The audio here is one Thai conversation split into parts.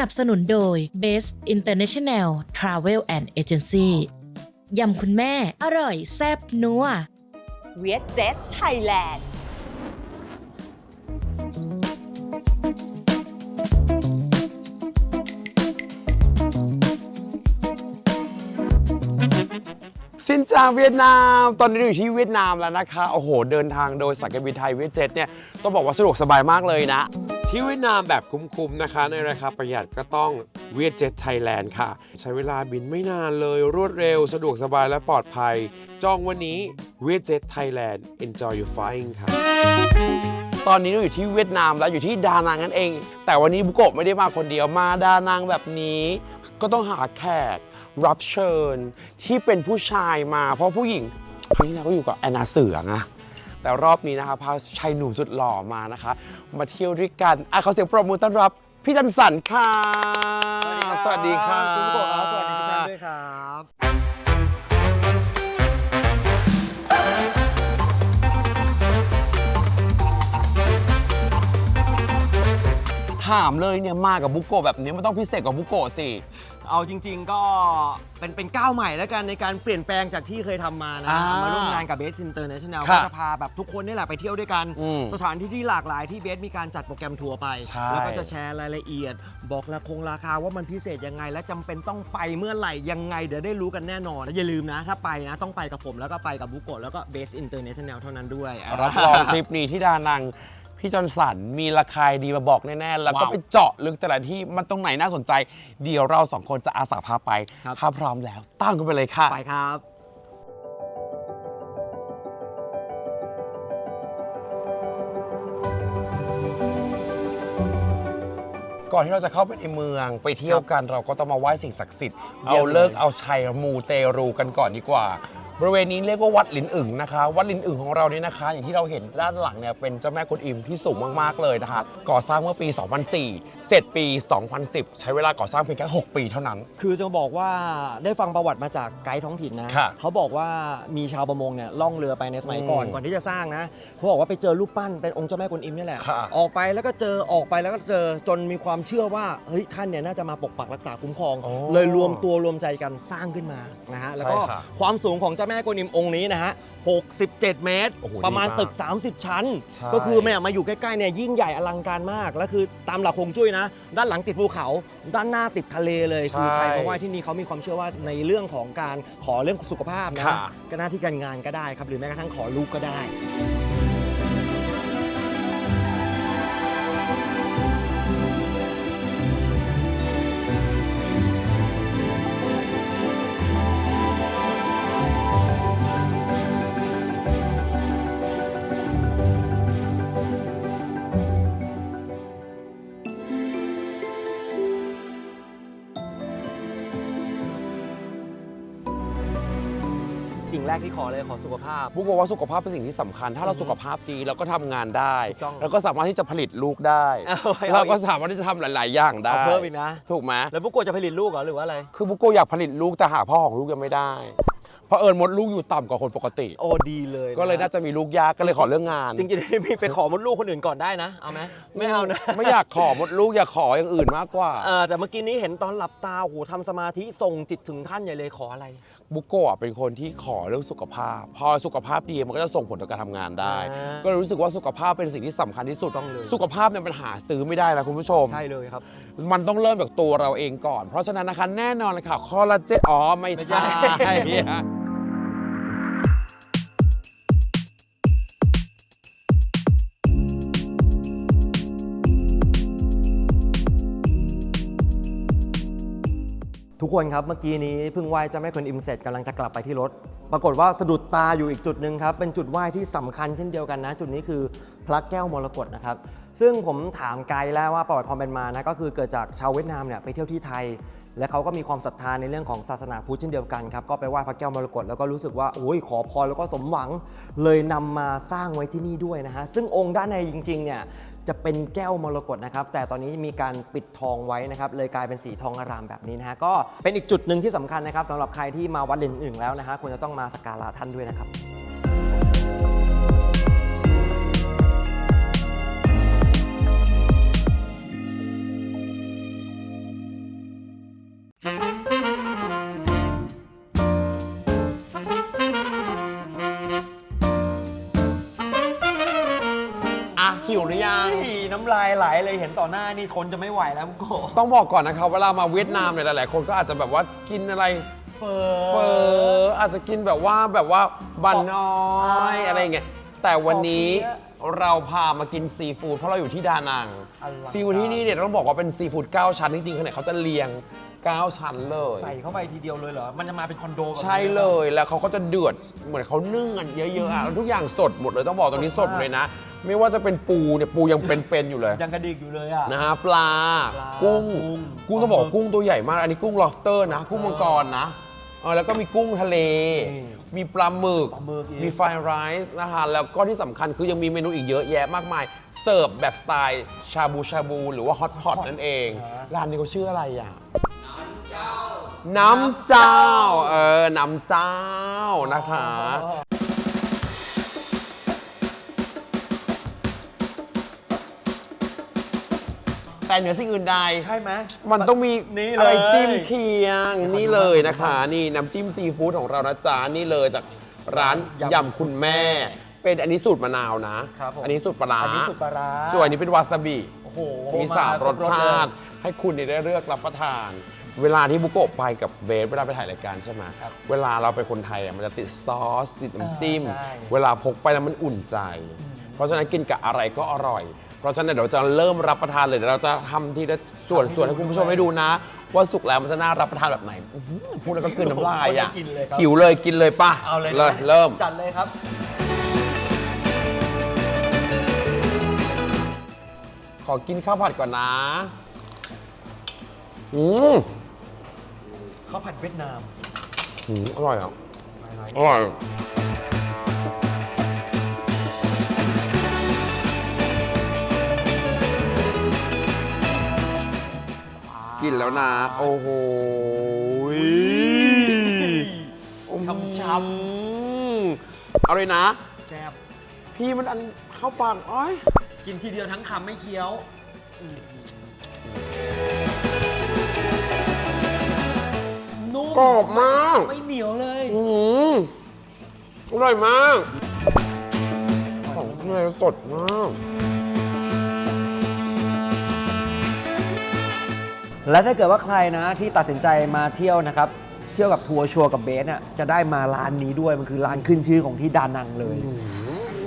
นับสนุนโดย Best International Travel and Agency ยำคุณแม่ อร่อยแซ่บนัวเวียดเจ็ตไทยแลนด์สินจาเวียดนาม ตอนนี้เราอยู่ที่เวียดนามแล้วนะคะ โอ้โห เดินทางโดยสายการบินไทยเวียดเจ็ตเนี่ย ต้องบอกว่าสะดวกสบายมากเลยนะ ที่เวียดนามแบบคุ้มๆนะคะ ในราคาประหยัดก็ต้องเวียดเจ็ตไทยแลนด์ค่ะ ใช้เวลาบินไม่นานเลยรวดเร็ว สะดวกสบายและปลอดภัย จองวันนี้เวียดเจ็ตไทยแลนด์ enjoy your flying ค่ะ ตอนนี้เราอยู่ที่เวียดนามแล้วอยู่ที่ดานังนั่นเอง แต่วันนี้บุโกะไม่ได้มาคนเดียวมาดานังแบบนี้ ก็ต้องหาแขกรับเชิญที่เป็นผู้ชายมา เพราะผู้หญิงครั้งที่แล้วก็อยู่กับแอนนาเสือไง แต่รอบนี้นะคะพาชายหนุ่มสุดหล่อมานะคะ มาเที่ยวด้วยกันอะขอเสียงปรบมือต้อนรับพี่จันสันค่ะ สวัสดีค่ะคุณโกะครับสวัสดีทุกท่านด้วยครับถามเลยเนี่ยมากับบุโกะแบบนี้มันต้องพิเศษกว่าบุโกะสิ เอาจริง ๆ ก็เป็นเป็นก้าวใหม่แล้วกันในการเปลี่ยนแปลงจากที่เคยทำมานะ อ่ามมาร่วมงานกับเบสอินเตอร์เนชั่นแนลค่ะก็จะพาแบบทุกคนนี่แหละไปเที่ยวด้วยกัน อืมสถานที่ที่หลากหลายที่เบสมีการจัดโปรแกรมทัวร์ไป ใช่ แล้วก็จะแชร์รายละเอียด บอกราคงราคาว่ามันพิเศษยังไง และจำเป็นต้องไปเมื่อไหร่ยังไง เดี๋ยวได้รู้กันแน่นอนและอย่าลืมนะ ถ้าไปนะต้องไปกับผมแล้วก็ไปกับบุโกะแล้วก็เบสอินเตอร์เนชั่นแนลเท่านั้นด้วย รับรองทริปนี้ที่ดานัง พี่จอนสันมีราคาดีมาบอกแน่ๆ แล้วก็ว้าวไปเจาะลึกแต่ละที่มันตรงไหนน่าสนใจ เดี๋ยวเราสองคนจะอาสาพาไป ครับ ถ้าพร้อมแล้วตั้งกันไปเลยค่ะ ไปครับ ก่อนที่เราจะเข้าไปในเมืองไปเที่ยวกันเราก็ต้องมาไหว้สิ่งศักดิ์สิทธิ์เยี่เอายมเลยเลิกเอาชัยมูเตรูกันก่อนดีกว่า บริเวณนี้เรียกว่าวัดหลินอึ่งนะคะ วัดหลินอึ่งของเรานี่นะคะ อย่างที่เราเห็นด้านหลังเนี่ยเป็นเจ้าแม่กวนอิมที่สูงมากๆเลยนะคะ ก่อสร้างเมื่อปี 2004 เสร็จปี 2010 ใช้เวลาก่อสร้างเพียงแค่6ปีเท่านั้น คือจะบอกว่าได้ฟังประวัติมาจากไกด์ท้องถิ่นนะ ค่ะเขาบอกว่ามีชาวประมงเนี่ยล่องเรือไปในสมัยก่อนอืมก่อนที่จะสร้างนะเขาบอกว่าไปเจอรูปปั้นเป็นองค์เจ้าแม่กวนอิมนี่แหละ ค่ะ ออกไปแล้วก็เจอออกไปแล้วก็เจอจนมีความเชื่อว่าเฮ้ยท่านเนี่ยน่าจะมาปกปักรักษาคุ้มครองโอ้เลยรวมตัวรวมใจกันสร้างขึ้นมานะฮะแล้วก็ใช่ค่ะ ความสูงของเจ้าแม่กวนอิมองค์นี้นะฮะ 67 เมตร โอ้โหประมาณดีมากตึก 30 ชั้น ใช่ ก็คือแม่มาอยู่ใกล้ๆเนี่ยยิ่งใหญ่อลังการมาก แล้วคือตามหลักฮวงจุ้ยนะ ด้านหลังติดภูเขา ด้านหน้าติดทะเลเลยคือใครมาไหว้ที่นี่เขามีความเชื่อว่าในเรื่องของการขอเรื่องสุขภาพนะค่ะ ก็หน้าที่การงานก็ได้ครับหรือแม้กระทั่งขอลูกก็ได้ กที่ขอเลยขอสุขภาพ บุกบอกว่าสุขภาพเป็นสิ่งที่สำคัญ ถ้าเราสุขภาพดีเราก็ทำงานได้ ถูกต้องแล้วก็สามารถที่จะผลิตลูกได้ เอาไว้เอาเราอีกก็สามารถที่จะทำหลาย ๆ อย่างได้เอาเพิ่มอีกนะ ถูกไหมแล้วพวกกจะผลิตลูกเหรอหรือว่าอะไร คือบุโกอยากผลิตลูกแต่หาพ่อของลูกยังไม่ได้ เพราะเอิญมดลูกอยู่ต่ำกว่าคนปกติ โอ้ดีเลยก็เลยน่าจะมีลูกยากก็เลยขอเรื่องงาน จริงๆมีไปขอมดลูกคนอื่นก่อนได้นะ เอาไหมไม่เอานะไม่อยากขอมดลูกอยากขออย่างอื่นมากกว่าเออแต่เมื่อกี้นี้เห็นตอนหลับตาโอ้โหทำสมาธิส่งจิตถึงท่านใหญ่เลยขออะไร บุโกะเป็นคนที่ขอเรื่องสุขภาพ พอสุขภาพดีมันก็จะส่งผลต่อการทำงานได้ อ่าก็เลยรู้สึกว่าสุขภาพเป็นสิ่งที่สำคัญที่สุดต้องเลย สุขภาพเนี่ยมันหาซื้อไม่ได้นะคุณผู้ชม ใช่เลยครับ มันต้องเริ่มจากตัวเราเองก่อน เพราะฉะนั้นนะคะแน่นอนเลยค่ะคอลลาเจนอ๋อไม่ไม่ใช่ ทุกคนครับเมื่อกี้นี้เพิ่งไหว้เจ้าแม่กวนอิมเสร็จกำลังจะกลับไปที่รถ ปรากฏว่าสะดุดตาอยู่อีกจุดหนึ่งครับ เป็นจุดไหว้ที่สำคัญเช่นเดียวกันนะ จุดนี้คือพระแก้วมรกตนะครับซึ่งผมถามไกด์แล้วว่าประวัติความเป็นมานะก็คือเกิดจากชาวเวียดนามเนี่ยไปเที่ยวที่ไทย และเขาก็มีความศรัทธาในเรื่องของศาสนาพุทธเช่นเดียวกันครับก็ไปไหว้พระแก้วมรกตแล้วก็รู้สึกว่าโอ้ยขอพรแล้วก็สมหวัง เลยนำมาสร้างไว้ที่นี่ด้วยนะฮะซึ่งองค์ด้านในจริงๆเนี่ยจะเป็นแก้วมรกตนะครับแต่ตอนนี้มีการปิดทองไว้นะครับเลยกลายเป็นสีทองอารามแบบนี้นะฮะก็เป็นอีกจุดหนึ่งที่สำคัญนะครับสำหรับใครที่มาวัดเด่นอื่นแล้วนะฮะควรจะต้องมาสักการะท่านด้วยนะครับ เลยเห็นต่อหน้านี่ทนจะไม่ไหวแล้วมุกโกะต้องบอกก่อนนะครับเวลามาเวียดนามเนี่ยหลาย ๆ คนก็อาจจะแบบว่ากินอะไรเฟอเฟอร์อาจจะกินแบบว่าแบบว่าบันน้อยอ่าอะไรอย่างเงี้ยแต่วันนี้ปอเปี๊ยะเราพามากินซีฟู้ดเพราะเราอยู่ที่ดานังอลังการซีฟู้ดที่นี่เนี่ยต้องบอกว่าเป็นซีฟู้ด9ชั้นจริงๆขนาดเขาจะเรียง 9 ชั้นเลย ใส่เข้าไปทีเดียวเลยเหรอ มันจะมาเป็นคอนโดแบบนี้ใช่เลยแล้วเขาก็จะเดือดเหมือนเขานึ่งกันเยอะๆอะแล้วทุกอย่างสดหมดเลยต้องบอกตรงนี้สดหมดเลยนะ ไม่ว่าจะเป็นปูเนี่ยปูยังเป็นๆอยู่เลยยังกระดิกอยู่เลยอะ นะฮะปลา ปลากุ้งกุ้งกุ้งต้องบอกปลาหมึกกุ้งตัวใหญ่มาก อันนี้กุ้ง lobster นะ กุ้งมังกรนะเออแล้วก็มีกุ้งทะเล นี่มีปลาหมึก ปลาหมึกอีก มีไฟไรซ์นะฮะแล้วก็ที่สำคัญคือยังมีเมนูอีกเยอะแยะมากมาย เสิร์ฟแบบสไตล์ชาบูชาบู หรือว่าฮอตพอตนั่นเอง ร้านนี้เขาชื่ออะไรอะ น้ำเจ้าเออ น้ำเจ้านะคะ แต่เหนือสิ่งอื่นใด ใช่ไหม มันต้องมีนี่อะไรเลยจิ้มเคียง นี่เลยนะคะ นี่น้ำจิ้มซีฟู้ดของเรานะจ๊ะนี่เลยจากร้านยำยำคุณแม่ เป็นอันนี้สูตรมะนาวนะครับผมอันนี้สูตรปลาร้าอันนี้สูตรปลาร้า ส่วนอันนี้เป็นวาซาบิ โอ้โหมีสามครบสชาติให้คุณเนี่ยได้เลือกรับประทาน เวลาที่บุโกะไปกับเบสเวลาไปถ่ายรายการใช่ไหมครับเวลาเราเป็นคนไทยอะมันจะติดซอสติดน้ำจิ้ม อ่าใช่ เวลาพกไปแล้วมันอุ่นใจ เพราะฉะนั้นกินกับอะไรก็อร่อย เพราะฉะนั้นเดี๋ยวเราจะเริ่มรับประทานเลยเดี๋ยวเราจะทำทีละส่วนส่วนให้คุณผู้ชมให้ดูนะ ว่าสุกแล้วมันจะน่ารับประทานแบบไหนอื้อหือพูดแล้วก็กลืนน้ำลายอะโอ้โหกินเลยครับ หิวเลยกินเลยป่ะเอาเลยเลยนะเริ่ม จัดเลยครับ ขอกินข้าวผัดก่อนนะ อืมข้าวผัดเวียดนาม อืมอร่อยอะ อร่อย กินแล้วนะ โอ้โหยช้ำเอาเลยนะ แซ่บพี่มันอันเข้าปากอ้อยกินทีเดียวทั้งคำไม่เคี้ยว นุ่มกรอบมาก ไม่เหนียวเลย อืมอร่อยมาก ของข้างในสดมาก และถ้าเกิดว่าใครนะที่ตัดสินใจมาเที่ยวนะครับ เที่ยวกับทัวร์ชัวร์กับเบสอะจะได้มาร้านนี้ด้วยมันคือร้านขึ้นชื่อของที่ดานังเลย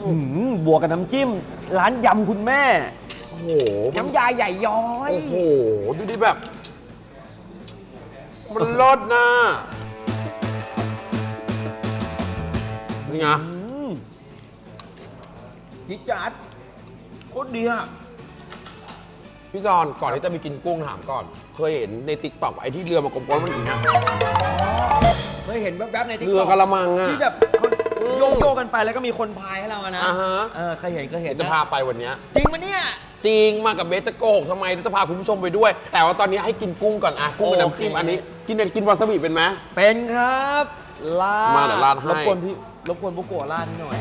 หืมบวกกับน้ำจิ้ม ร้านยำคุณแม่ โอ้โหมันน้ำยาใหญ่ย้อย โอ้โห ดูดิแบบ มันรสนะนี่ไง อืมจิดจัดโคตรดีอะ พี่จอนก่อนที่จะไปกินกุ้งถามก่อน เคยเห็นในติ๊กต็อกไอ้ที่เรือมากลมๆมันอีกนะ เคยเห็นแวบๆในติ๊กเรือกระมังอะที่แบบเขาโยกโยกๆกันไปแล้วก็มีคนพายให้เราอะนะอ่าฮะ เออเคยเห็นเคยเห็นเดี๋ยวจะพาไปวันเนี้ย จริงปะเนี่ย จริงมากับเบสจะโกหกทำไมจะพาคุณผู้ชมไปด้วย แต่ว่าตอนนี้ให้กินกุ้งก่อนอะกุ้งกับน้ำจิ้มโอเค อันนี้ กินเป็นกินวาซาบิเป็นไหม เป็นครับลาดมาเดี๋ยวราดให้ รบกวนพี่รบกวนบุกโกะลาดหน่อย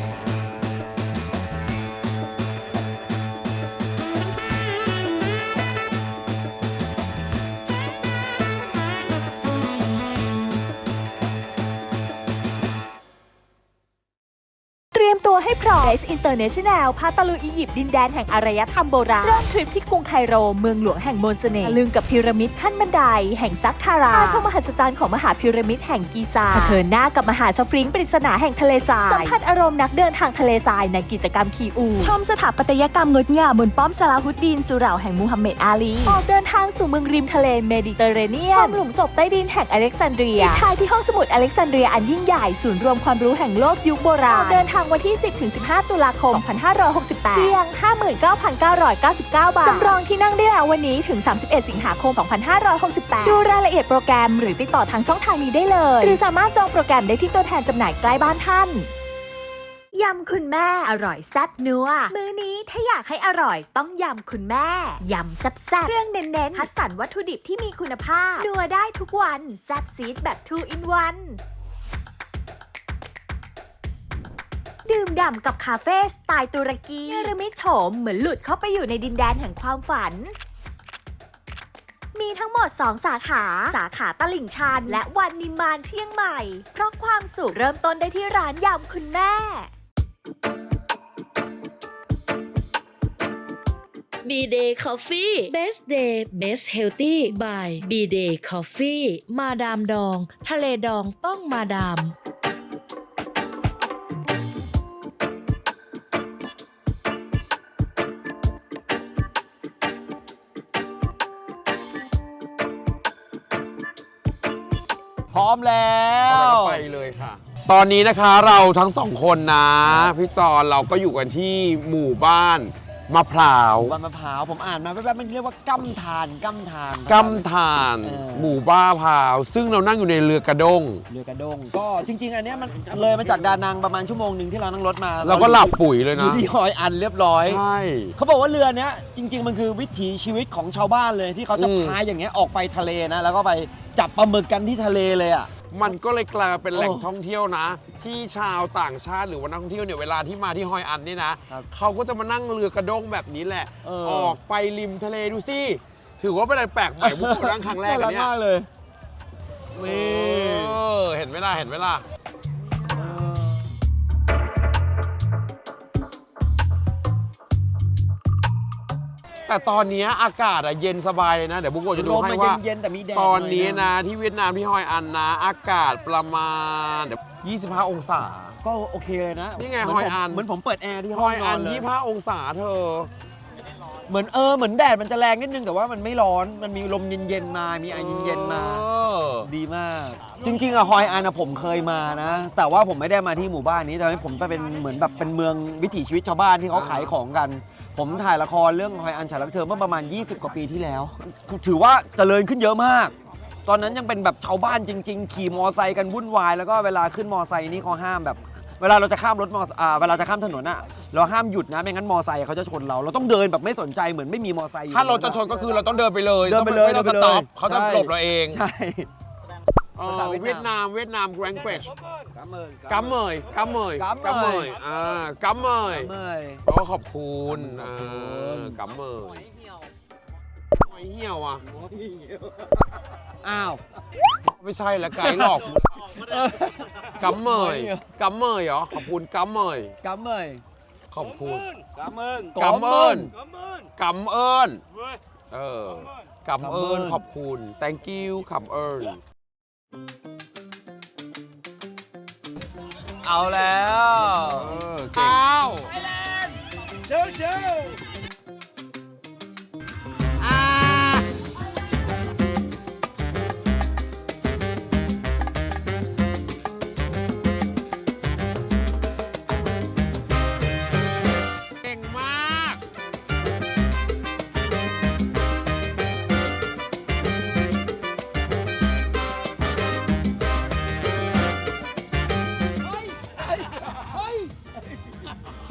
ให้พร้อม Base International พาตะลุยอียิปต์ดินแดนแห่งอารยธรรมโบราณ เริ่มทริปที่กรุงไคโร เมืองหลวงแห่งมนต์เสน่ห์ตะลึงกับพีระมิดขั้นบันได แห่งซักคาราพาชมมหัศจรรย์ของมหาพีระมิดแห่งกีซาเผชิญหน้ากับมหาสฟริงค์ปริศนาแห่งทะเลทราย สัมผัสอารมณ์นักเดินทางทะเลทรายในกิจกรรมคีอู ชมสถาปัตยกรรมงดงามบนป้อมซาลาฮุดดีนสุเหร่าแห่งมูฮัมเหม็ดอาลีออกเดินทางสู่เมืองริมทะเลเมดิเตอร์เรเนียนชมหลุมศพใต้ดินแห่งอเล็กซานเดรียปิดท้ายที่ห้องสมุดอเล็กซานเดรียอันยิ่งใหญ่ศูนย์รวมความรู้แห่งโลกยุคโบราณออกเดินทางวันที่ 10-15ตุลาคม 2568เพียง 59,999 บาท สำรองที่นั่งได้แล้ววันนี้ถึง 31 สิงหาคม 2568 ดูรายละเอียดโปรแกรมหรือติดต่อทางช่องทางนี้ได้เลย หรือสามารถจองโปรแกรมได้ที่ตัวแทนจำหน่ายใกล้บ้านท่านยำคุณแม่อร่อยแซ่บนัว มื้อนี้ถ้าอยากให้อร่อยต้องยำคุณแม่ ยำแซ่บแซ่บเครื่องเน้นๆคัดสรรวัตถุดิบที่มีคุณภาพ นัวได้ทุกวัน แซ่บซีดแบบ2 in 1 ดื่มด่ำกับคาเฟ่สไตล์ตุรกีเนรมิตโฉมเหมือนหลุดเข้าไปอยู่ในดินแดนแห่งความฝัน มีทั้งหมด 2 สาขา สาขาตลิ่งชันและวันนิมานเชียงใหม่ เพราะความสุขเริ่มต้นได้ที่ร้านยำคุณแม่ B Day Coffee Best Day Best Healthy by B Day Coffee มาดามดอง ทะเลดองต้องมาดาม พร้อมแล้วไปเลยค่ะ ตอนนี้นะคะเราทั้งสองคนนะ พี่จอนเราก็อยู่กันที่หมู่บ้านมะพร้าว วันมะพร้าวผมอ่านมาแป๊บๆมันเรียกว่ากั้มทานกั้มทานกำทาน เออ หมู่บ้านมะพร้าว ซึ่งเรานั่งอยู่ในเรือกระด้งเรือกระด้งก็จริง ๆ อันเนี้ยมันเลยมาจากดานังประมาณชั่วโมงหนึ่งที่เรานั่งรถมาเราก็หลับปุ๋ยเลยอยู่นะ ที่หอยอันเรียบร้อย ใช่ เขาบอกว่าเรือเนี้ยจริง ๆ มันคือวิถีชีวิตของชาวบ้านเลยที่เขาจะอืม พายอย่างเงี้ยออกไปทะเลนะแล้วก็ไป จับปลาหมึกกันที่ทะเลเลยอะ มันก็เลยกลายเป็นแหล่งโอ้ท่องเที่ยวนะ ที่ชาวต่างชาติหรือว่านักท่องเที่ยวเนี่ยเวลาที่มาที่ฮอยอันนี่นะ ครับเขาก็จะมานั่งเรือกระด้งแบบนี้แหละ เออ ออกไปริมทะเลดูสิ ถือว่าเป็นอะไรแปลกใหม่บุกนั่งครั้งแรกน่าอัรันกเนี่ยมากเลยนี่เออเห็นไหมล่ะเห็นไหมล่ะ แต่ตอนเนี้ยอากาศอะเย็นสบายเลยนะ เดี๋ยวบุกโกะจะดูลมให้มันว่า เย็นๆแต่มีแดดตอนนี้หยนะที่เวียดนามที่ฮอยอันนะ อากาศประมาณเดี๋ยว25 องศา ก็โอเคเลยนะนี่ไงเหมืฮอยผมอัน เหมือนผมเปิดแอร์ที่ฮห้อองยนอัอนนเลย25องศาเธอ เหมือนเออเหมือนแดดมันจะแรงนิดนึงแต่ว่ามันไม่ร้อนมันมีลมเย็นๆมา มีไอเย็นๆมา เออดีมาก จริงๆอะฮอยอันอะผมเคยมานะ แต่ว่าผมไม่ได้มาที่หมู่บ้านนี้แต่ว่าผมไปเป็นเหมือนแบบเป็นเมืองวิถีชีวิตชาวบ้านที่เขาขายของกัน ผมถ่ายละครเรื่องฮอยอันฉายรับเชิญเมื่อประมาณ 20 กว่าปีที่แล้ว ถือว่าเจริญขึ้นเยอะมาก ตอนนั้นยังเป็นแบบชาวบ้านจริง ๆ ขี่มอไซค์กันวุ่นวาย แล้วก็เวลาขึ้นมอไซค์นี่เขาห้ามแบบ เวลาเราจะข้ามรถมออ่าเวลาจะข้ามถนนอะเราห้ามหยุดนะไม่งั้นมอไซค์เขาจะชนเรา เราต้องเดินแบบไม่สนใจเหมือนไม่มีมอไซค์อยู่ ถ้าเราจะชนก็คือเราต้องเดินไปเลยเดินไปเลยไม่ต้องเดิสนไปเลยต็อปเขาจะใช่ หลบเราเอง ใช่ เออภาษาเวีเวียยดดนานามมเวียดนาม language กัมกัมเมยกัมเมยกัมเมยอ่ากัมเมยเมยแปลว่าขอบคุณอ่าขอบคุณ กัมเมยหอยเหี่ยวอะ อ้าว ไม่ใช่ละไกด์หลอกกัมเมยกัมเมยเหรอขอบคุณกัมเมยกัมเมยขอบคุณกัมเมินกัมเอิญกัมเอิญเออกัมเอิญกัมเอิญขอบคุณ thank you กัมเอิญ เอาแล้ว เออเก่ง เชิญเชิญ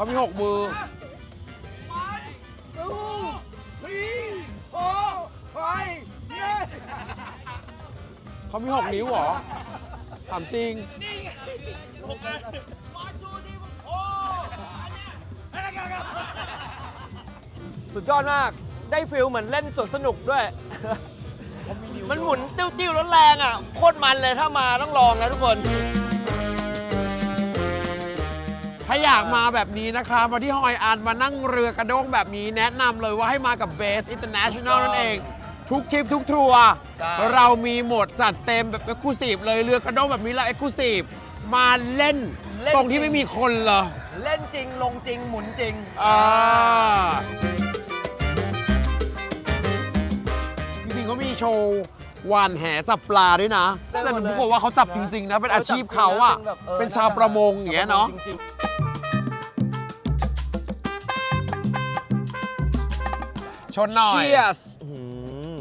มีหกมือเขามีหกนิ้วเหรอ ถามจริง สุดยอดมาก ได้ฟิลเหมือนเล่นสวนสนุกด้วย มันหมุนติ้วๆแล้วแรงอะ โคตรมันเลยถ้ามาต้องลองนะทุกคน ให้าอยากมาแบบนี้นะคะมาที่ฮอยอันมานั่งเรือกระด้งแบบนี้แนะนำเลยว่าให้มากับเบสอินเตอร์เนชั่นแนลนั่นเอง ทุกทริปทุกทัวร์ใช่ เรามีหมดจัดเต็มแบบเอ็กซ์คลูซีฟเลยเรือกระด้งแบบนี้แล้วเอ็กซ์คลูซีฟมาเล่นตรงที่ไม่มีคนเลยเล่นจริงลงจริงหมุนจริง อ่าจริงๆเขามีโชว์หวานแหจับปลาด้วยนะ ได้หมดแต่หนูเลยบอกว่าเขาจับจริง ๆ นะ เป็นอาชีพเขาอะป็นแบบออเป็นชาวประมงอย่างเงี้ยเนาะ จริงๆ ชนหน่อย Cheers อื้อหือ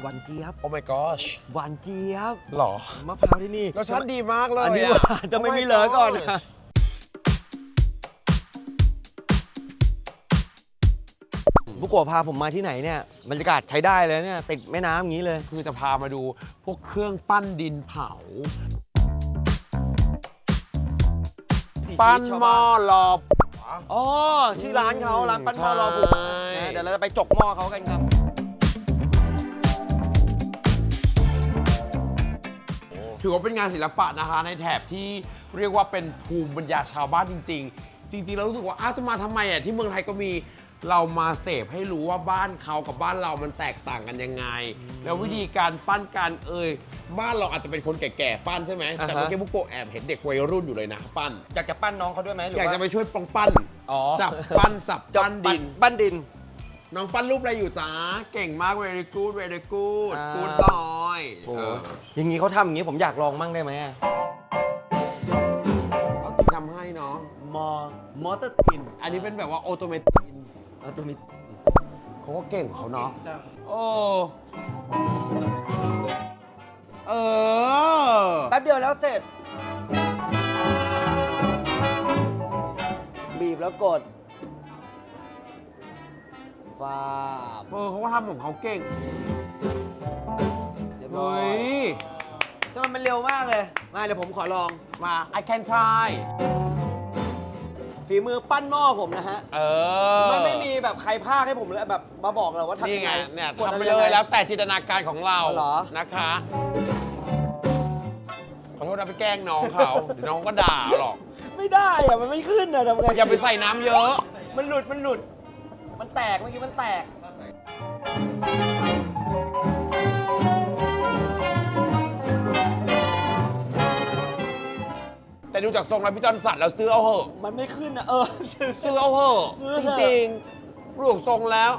หวานเจี๊ยบ โอ้ my gosh หวานเจี๊ยบ หรอมะพร้าวที่นี่ รสชาติดีมากเลยอันนี้ะหวานจะไม่ Oh my มีเหลือก่อน gosh นะ ผู้กวพาผมมาที่ไหนเนี่ยบรรยากาศใช้ได้เลยเนี่ยติดแม่น้ำอย่างนี้เลย คือจะพามาดูพวกเครื่องปั้นดินเผา ปั้นหม้อลอบ อ๋อชื่อร้านเขาร้านปั้นหม้อรอบุกใช่นะเดี๋ยวเราจะไปจกหม้อเขากันครับ ถือว่าเป็นงานศิลปะนะคะในแถบที่เรียกว่าเป็นภูมิปัญญาชาวบ้านจริง ๆ จริง ๆ แล้วรู้สึกว่าอ้าวจะมาทำไมอะที่เมืองไทยก็มี เรามาเสพให้รู้ว่าบ้านเขากับบ้านเรามันแตกต่างกันยังไง แล้ววิธีการปั้นการเอ่ยบ้านเราอาจจะเป็นคนแก่ๆปั้นใช่ไหมแต่อ่าฮะเมื่อกี้บุกโกะแอบเห็นเด็กวัยรุ่นอยู่เลยนะปั้น อยากจะปั้นน้องเขาด้วยไหมหรืออยากว่าจะไปช่วยปองปั้นอ๋อจับปั้นสับจะปั้นดิน ปั้นดิน น้องปั้นรูปอะไรอยู่จ้าเก่งมาก very good very good อ่า good boy โอ้เอออย่างนี้เขาทำอย่างนี้ผมอยากลองมั่งได้ไหมก็ทำให้เนาะมอมอเตอร์ตินอันนี้เป็นแบบว่าออโตเมติ อัตโนมิตเขาก็เก่งของเขาเนาะโอ้เออแป๊บเดียวแล้วเสร็จ บีบแล้วกดฟาบเออเขาก็ทำของเขาเก่งเรียบร้อเฮ้ยยแต่มันเร็วมากเลย มาเดี๋ยวผมขอลองมา I can try ฝีมือปั้นหม้อผมนะฮะ เออมันไม่มีแบบใครภาคให้ผมเลยแบบมาบอกเราว่าทำนี่ยังไงไงเนี่ยกดทำไปอะรเลยงงแล้วแต่จินตนาการของเราอ๋อเหรอ นะคะ ขอโทษนะไปแกล้งน้องเขาเดี๋ยวน้องก็ด่าหรอก ไม่ได้อะมันไม่ขึ้นอะทำไงอย่าไปใส่น้ำเยอะ มันหลุดมันหลุด มันแตกเมื่อกี้มันแตก แต่ดูจากทรงแล้วพี่จอนสันแล้วซื้อเอาเหอะมันไม่ขึ้นอะเออซื้อเอาเหอะซื้อจเถอะริงๆรูปทรงแล้ว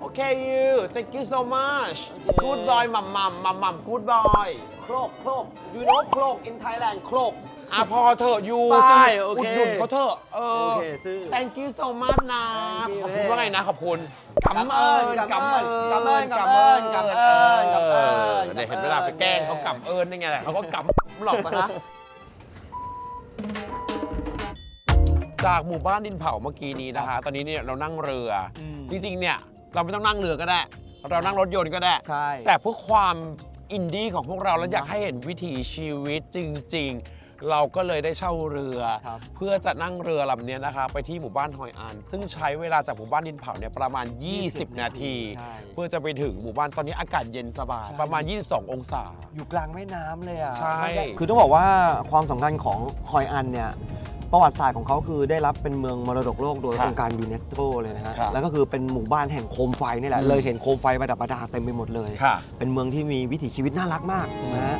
โอเค you thank you so much โอเค good boy มัมมัมมัมมัม good boy โครกโครก you know โครก in Thailand โครก อะพอเถอะยูไปจะโอเคอุดหนุนเขาเถอะเออโอเคซื้อ thank you so much นะ Thank you ขอบคุณว่าไงนะ ขอบคุณกำกำเอิเอิญญกำเอิญกำเอิญกำเอิญกำเอิญกำเอิญเดี๋ยวเห็นเวลาไปแกล้งเขากำเอิญนี่ไงแหละเขาก็กำหลอกนะคะ จากหมู่บ้านดินเผาเมื่อกี้นี้นะคะ ตอนนี้เนี่ยเรานั่งเรือ อืม จริงๆ เนี่ยเราไม่ต้องนั่งเรือก็ได้ เรานั่งรถยนต์ก็ได้ ใช่ แต่เพื่อความอินดี้ของพวกเราแล้วอยากให้เห็นวิถีชีวิตจริง ๆ เราก็เลยได้เช่าเรือ ครับเพื่อจะนั่งเรือลำเนี้ยนะคะ ไปที่หมู่บ้านฮอยอันซึ่งใช้เวลาจากหมู่บ้านดินเผาเนี่ยประมาณ 20 นาที ใช่เพื่อจะไปถึงหมู่บ้านตอนนี้อากาศเย็นสบายใช่ ประมาณ 22 องศา อยู่กลางแม่น้ำเลยอะใช่ คือต้องบอกว่าความสำคัญของฮอยอันเนี่ยประวัติศาสตร์ของเขาคือได้รับเป็นเมืองมรดกโลกโดยครับองค์การยูเนสโกเลยนะฮะครับแล้วก็คือเป็นหมู่บ้านแห่งโคมไฟนี่แหละอืม เลยเห็นโคมไฟประดับประดาเต็มไปหมดเลย ค่ะ เป็นเมืองที่มีวิถีชีวิตน่ารักมากนะฮะ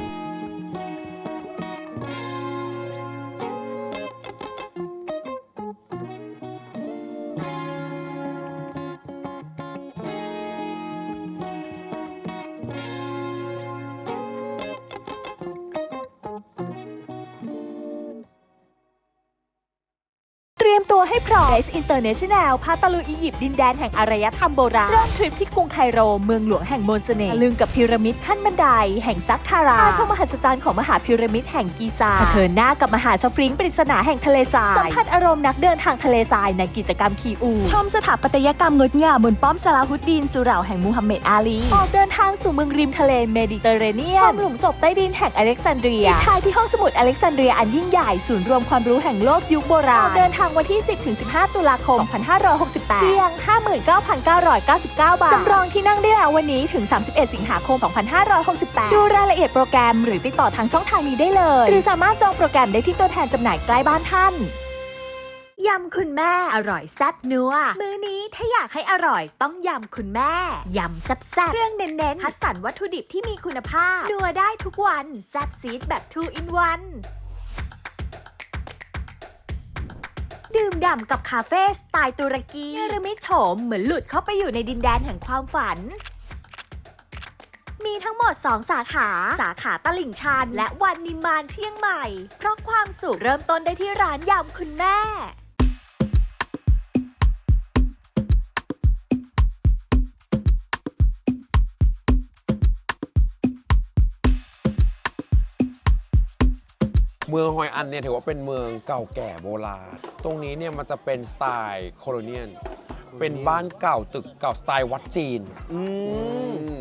ให้พร้อม Base International พาตะลุยอียิปต์ดินแดนแห่งอารยธรรมโบราณเริ่มทริปที่กรุงไคโร เมืองหลวงแห่งมนต์เสน่ห์ตะลึงกับพีระมิดขั้นบันได แห่งซักคาราชมมหัศจรรย์ของมหาพีระมิดแห่งกีซาเผชิญหน้ากับมหาสฟริงค์ปริศนาแห่งทะเลทรายสัมผัสอารมณ์นักเดินทางทะเลทรายในกิจกรรมคีอู ชมสถาปัตยกรรมงดงามบนป้อมซาลาฮุดดีนสุเหร่าแห่งมูฮัมเหม็ดอาลีออกเดินทางสู่เมืองริมทะเลเมดิเตอร์เรเนียนชมหลุมศพใต้ดินแห่งอเล็กซานเดรียปิดท้ายที่ห้องสมุดอเล็กซานเดรียอันยิ่งใหญ่ศูนย์รวมความรู้แห่งโลกยุคโบราณออกเดินทางวันที่10-15 ตุลาคม 2568 เพียง 59,999 บาท สำรองที่นั่งได้แล้ววันนี้ถึง 31 สิงหาคม 2568 ดูรายละเอียดโปรแกรมหรือติดต่อทางช่องทางนี้ได้เลย หรือสามารถจองโปรแกรมได้ที่ตัวแทนจำหน่ายใกล้บ้านท่านยำคุณแม่อร่อยแซ่บนัว มื้อนี้ถ้าอยากให้อร่อยต้องยำคุณแม่ ยำแซ่บแซ่บเครื่องเน้นๆคัดสรรวัตถุดิบที่มีคุณภาพ นัวได้ทุกวัน แซ่บซีดแบบ 2 in 1 ดื่มด่ำกับคาเฟ่สไตล์ตุรกีเนรมิตโฉมเหมือนหลุดเข้าไปอยู่ในดินแดนแห่งความฝัน มีทั้งหมด 2 สาขา สาขาตลิ่งชัน และวันนิมมานเชียงใหม่ เพราะความสุขเริ่มต้นได้ที่ร้านยำคุณแม่ เมืองฮอยอันเนี่ยถือว่าเป็นเมืองเก่าแก่โบราณ ตรงนี้เนี่ยมันจะเป็นสไตล์โคโลเนียลเป็นบ้านเก่าตึกเก่าสไตล์วัดจีน อืมอืม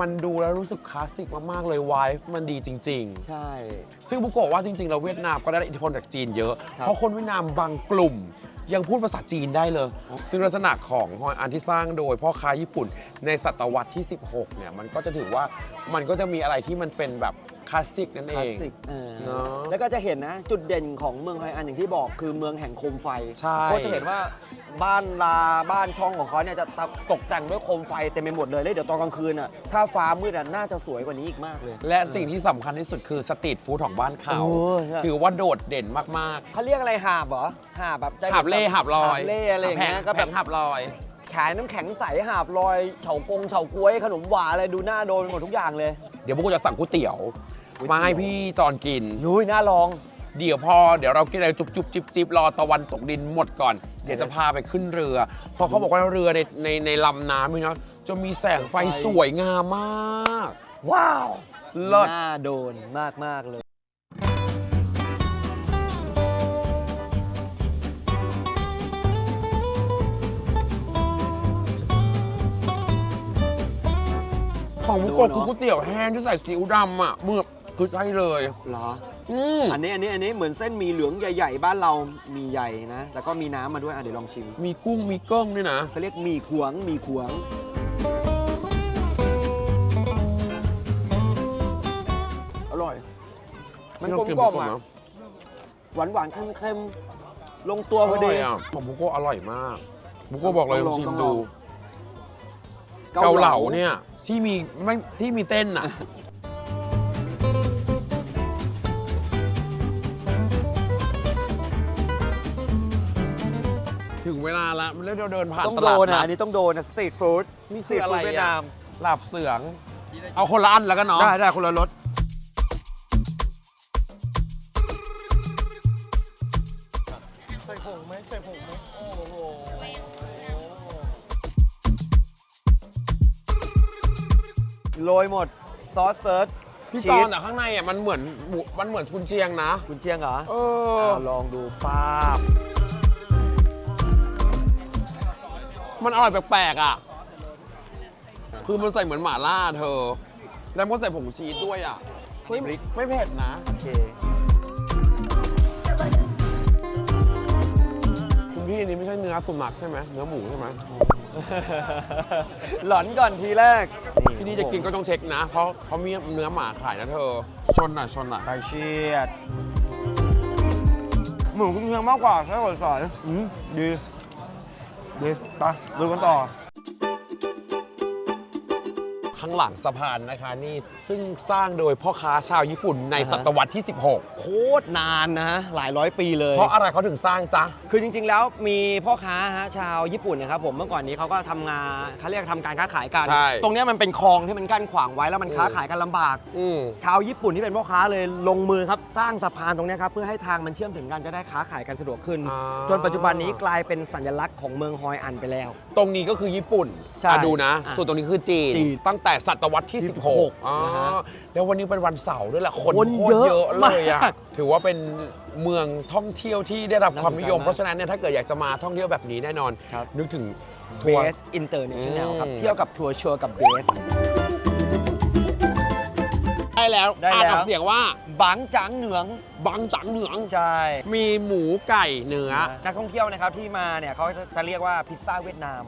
มันดูแล้วรู้สึกคลาสสิกมากๆเลยวายมันดีจริง ๆ ใช่ ซึ่งบุกโกะว่าจริงๆ เราเวียดนามก็ได้รับอิทธิพลจากจีนเยอะ ครับเพราะคนเวียดนามบางกลุ่ม ยังพูดภาษาจีนได้เลย ซึ่งลักษณะของฮอยอันที่สร้างโดยพ่อค้าญี่ปุ่นในศตวรรษที่ 16 เนี่ย มันก็จะถือว่ามันก็จะมีอะไรที่มันเป็นแบบค ลาสสิกนั่นคเอลาสง สิกเออเนอะแล้วก็จะเห็นนะ จุดเด่นของเมืองไฮอันอย่างที่บอกคือเมืองแห่งโคมไฟใช่ ก็จะเห็นว่าบ้านลาบ้านช่องของเขาเนี่ยจะตกแต่งด้วยโคมไฟเต็มไปหมดเลยแล้วเดี๋ยวตอนกลางคืนอะถ้าฟ้ามืดอะน่าจะสวยกว่านี้อีกมากเลย และสิ่งที่สำคัญที่สุดคือสตรีทฟู้ดของบ้านเขาโอ้ใช่ถือว่าโดดเด่นมากเขาเรียกอะไรหาบเหรอหาบแบบจะๆหับเล่หับลอยหาบเล่อะไรอย่างเงี้ยแผก็แบบแผงหับลอย ขายน้ำแข็งใสหาบลอยเฉากงเฉาก้วยขนมหวานอะไรดูน่าโดนหมดทุกอย่างเลย เดี๋ยวบุกโกะจะสั่งก๋วยเตี๋ยวก๋วยเตี๋ยว มาให้พี่จอนกิน ยุ้ยน่าลอง เดี๋ยวพอเดี๋ยวเรากินอะไรจุบจุบจิบจิบรอตะวันตกดินหมดก่อน เดี๋ยวจะพาไปขึ้นเรือ เพราะเขาบอกว่าเรือในในในลำน้ำนี่เนาะจะมีแสงไฟไฟสวยงามมากว้าวเลิศ น่าโดนมากมากๆเลย ของมุกโกะดูคือเนอะก๋วยเตี๋ยวแห้งที่ใส่ซีอิ๊วดำอะเมือก คือใช่เลยเหรอ อืมอันนี้อันนี้อันนี้เหมือนเส้นหมีเหลืองใหญ่ ๆ บ้านเรามีใหญ่นะ แล้วก็มีน้ำมาด้วยอะเดี๋ยวลองชิมมีกุ้งมีเกิ้งด้วยนะ เขาเรียกหมีขวงหมีขวง อร่อย มันกลมกล่อมอะหวานหวานๆเค็มๆ ลงตัวอพอร่ดีอยอะของมุกโกะอร่อยมากมุกโกะบอกเลยต้ลอองงลองชิมต้องลดูอง เกาเหลาเนี่ยที่มีไม่ที่มีเต้นอะ ถึงเวลาละมันเริ่มเดินผ่านต้องตโดลาดนอะนัอัดนนี้ต้องโดนนะสตรีทฟู้ดนี่สตคืรีอทอะไรฟู้ดเวียดอะนามลาบเสือง เอาคนละอันแล้วกันเนาะได้ได้คนละรสโรยหมด ซอสเซิร์ชพี่ชีตอนสแต่ข้างในอะมันเหมือนหมูมันเหมือนกุนเชียงนะคุณเชียงเหรอเออเอาลองดูป้าบ มันอร่อยแปลกๆอะ คือมันใส่เหมือนหม่าล่าเธอ แล้วมันก็ใส่ผงชีสด้วยอะเฮ้ยไม่เผ็ดนะ โอเคคุณพี่อันนี้ไม่ใช่เนื้อสุนัขใช่ไหมเนื้อหมูใช่ไหมหลอนก่อนทีแรกที่นี่จะกินก็ต้องเช็คนะ เพราะเขามีเนื้อหมาขายนะเธอ ชนอะชนอะไก่เชียด หมูคุณเชียงมากกว่าแค่หัวสอยอื เดี๋ยวไปดูกันต่อ ข้างหลังสะพานนะคะนี่ซึ่งสร้างโดยพ่อค้าชาวญี่ปุ่นในอ่าฮะศตวรรษที่ 16 โคตรนานนะหลายร้อยปีเลย เพราะอะไรเขาถึงสร้างจ๊ะ คือจริงๆแล้วมีพ่อค้าฮะชาวญี่ปุ่นนะครับผมเมื่อก่อนนี้เขาก็ทำงานเขาเรียกทำการค้าขายกัน ใช่ ตรงเนี้ยมันเป็นคลองที่มันกั้นขวางไว้แล้วมันค้าขายกันลำบาก อืม ชาวญี่ปุ่นที่เป็นพ่อค้าเลยลงมือครับสร้างสะพานตรงเนี้ยครับเพื่อให้ทางมันเชื่อมถึงกันจะได้ค้าขายกันสะดวกขึ้น อ่า จนปัจจุบันนี้กลายเป็นสัญลักษณ์ของเมืองฮอยอันไปแล้ว ตรงนี้ก็คือญี่ปุ่นใช่อะดูนะ อะส่วนตรงนี้คือจีน จีน ตั้งแต่ศตวรรษที่ ที่16 16อ๋อนะฮะแล้ววันนี้เป็นวันเสาร์ด้วยแหละคนคนโคตรเยอะเยอะเลยอะมากถือว่าเป็นเมืองท่องเที่ยวที่ได้รับน่าความนิยมสนใจมากเพราะฉะนั้นเนี่ยถ้าเกิดอยากจะมาท่องเที่ยวแบบนี้แน่นอน ครับ นึกถึงเบทัวร์ สอินเตอร์เนชั่นแนลครับ อืม เที่ยวกับทัวร์ชัวร์กับเบส ได้แล้วได้อ่านแล้วออกเสียงว่าบังจังเหนืองบางจังเหนืองใช่มีหมูไก่เนื้อ นักท่องเที่ยวนะครับที่มาเนี่ยเขาจะเรียกว่าพิซซ่าเวียดนาม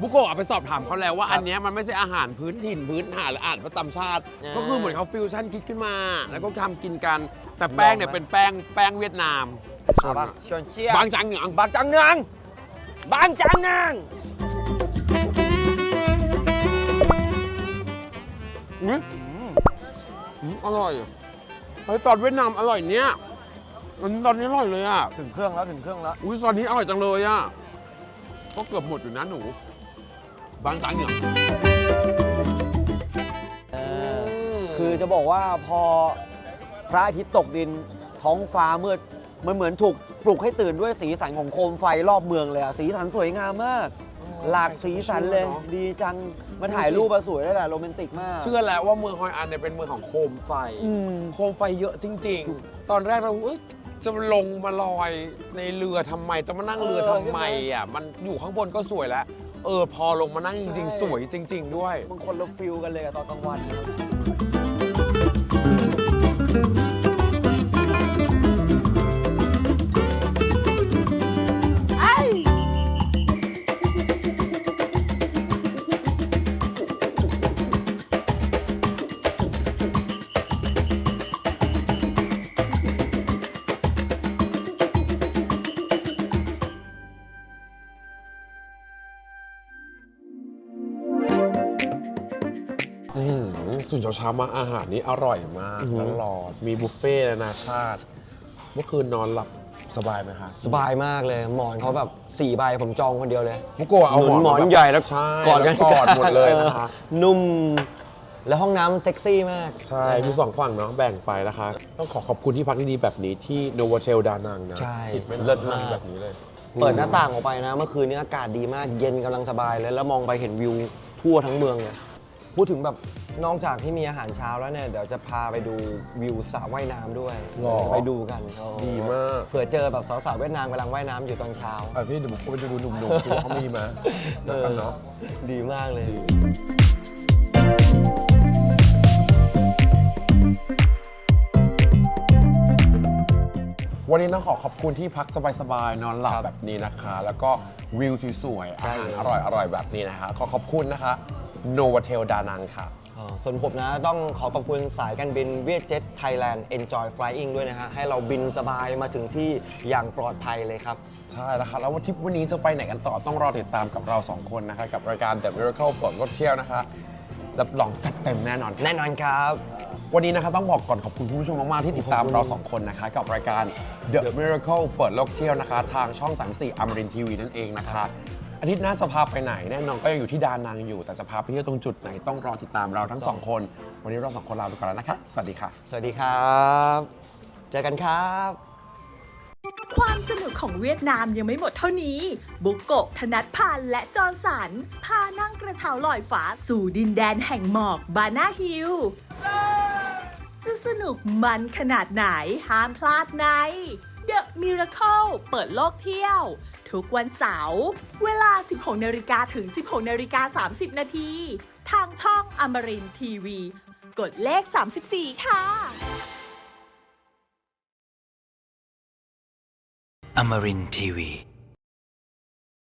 บุโกะไปสอบถามเขาแล้วว่าครับอันเนี้ยมันไม่ใช่อาหารพื้นถิ่นพื้นฐานหรืออาหารประจำชาติ อ่าก็คือเหมือนเขาฟิวชั่นคิดขึ้นมา แล้วก็ทำกินกัน แต่แป้งเนี่ยลองไหม เป็นแป้งแป้งเวียดนาม เอาปะชวนเชียร์บางจังเหนืองบางจังเหนืองบางจังเหนืองอุ๊ยอืมอร่อยเฮ้ยตอนเวียดนามอร่อยเนี่ยอันนี้ตอนนี้อร่อยเลยอะ ถึงเครื่องแล้วถึงเครื่องแล้ว อุ้ยตอนนี้อร่อยจังเลยอะ ก็เกือบหมดอยู่นะหนู บางจังเหนืองคือจะบอกว่าพอพระอาทิตย์ตกดินท้องฟ้ามืดมันเหมือนถูกปลุกให้ตื่นด้วยสีสันของโคมไฟรอบเมืองเลยอะสีสันสวยงามมาก หลากสีสันเลย ดีจังมาถ่ายรูปมาสวยได้แหละโรแมนติกมาก เชื่อแล้วว่าเมืองฮอยอันเนี่ยเป็นเมืองของโคมไฟ อืม โคมไฟเยอะจริง ๆ ตอนแรกเราเอ้ยจะลงมาลอยในเรือทำไมต้องมานั่งเรือเออทำไมอะ มันอยู่ข้างบนก็สวยแล้ว เออพอลงมานั่งจริง ใช่ ๆ สวยจริง ๆ ด้วย มันคนละฟิลกันเลยกับตอนกลางวัน เช้าๆมาอาหารนี้อร่อยมากตลอดมีบุฟเฟ่ต์นานาชาติ เมื่อคืนนอนหลับสบายไหมคะสบายมากเลยหมอนเขาแบบ4ใบผมจองคนเดียวเลยมุกโกะเอาหนุนหมอนแบบใหญ่แล้วใช่กอดกันแล้วกอดหมดเลยนะคะออนุ่ม แล้วห้องน้ำเซ็กซี่มาก ใช่มีสองฝั่งเนาะแบ่งไปนะคะ ต้องขอขอบคุณที่พักดีๆแบบนี้ที่โนว t เ l ลดานังนะใช่ติดแม่เลิศน้ำมากแบบนี้เลย เปิดหน้าต่างออกไปนะ เมื่อคืนนี้อากาศดีมากเย็นกำลังสบายเลยแล้วมองไปเห็นวิวทั่วทั้งเมืองเลย พูดถึงแบบนอกจากที่มีอาหารเช้าแล้วเนี่ยเดี๋ยวจะพาไปดูวิวสระว่ายน้ำด้วยหรอไปดูกันโอ้ดีมาก เผื่อเจอแบบสาวๆเวียดนามกำลังว่ายน้ำอยู่ตอนเช้า อะพี่เดี๋ยวผมไปดูหนุ่มๆสิว่าเขามีไหมแล้วกันเนาะ ดีมากเลย วันนี้ต้องขอขอบคุณที่พักสบายๆ นอนหลับครับแบบนี้นะคะ แล้วก็วิวสวยๆใช่อาหารอร่อยๆ แบบนี้นะคะ ขอขอบคุณนะคะ โนว t เ l ลดานังค่ะอ่าส่วนผมนะต้องขอขอบคุณสายการบินเวียดเจ็ตไทยแลนด์ Enjoy Flying ด้วยนะฮะ ให้เราบินสบายมาถึงที่อย่างปลอดภัยเลยครับ ใช่แล้วค่ะแล้ววันทริปวันนี้จะไปไหนกันต่อต้องรอติดตามกับเราสองคนนะคะกับรายการ The Miracle เปิดรถเที่ยวนะคะรับรองจัดเต็มแน่นอนแน่นอนครับ วันนี้นะคะต้องบอกก่อนขอบคุณคุณผู้ชมมาก ๆ ที่ติดตามเราสองคนนะคะ กับรายการ The Miracle เปิดโลกเที่ยวนะคะ ทางช่อง 34อมรินทีวีนั่นเองนะคะ อาทิตย์หน้าจะพาไปไหนแน่นอนก็ยังอยู่ที่ดานังอยู่ แต่จะพาไปเที่ยวตรงจุดไหนต้องรอติดตามเราทั้งสองคน วันนี้เราสองคนลาไปก่อนแล้วนะคะสวัสดีค่ะ สวัสดีครับ เจอกันครับ ความสนุกของเวียดนามยังไม่หมดเท่านี้ บุกโกะธนัทพันธ์และจอร์นสัน พานั่งกระเช้าลอยฟ้าสู่ดินแดนแห่งหมอกบานาฮิล จะสนุกมันขนาดไหนห้ามพลาดใน The Miracle เปิดโลกเที่ยว ทุกวันเสาร์เวลา 16นาฬิกาถึง 16นาฬิกา30 นาทีทางช่องอมรินทีวี กดเลข 34 ค่ะ Amarin Tiwi.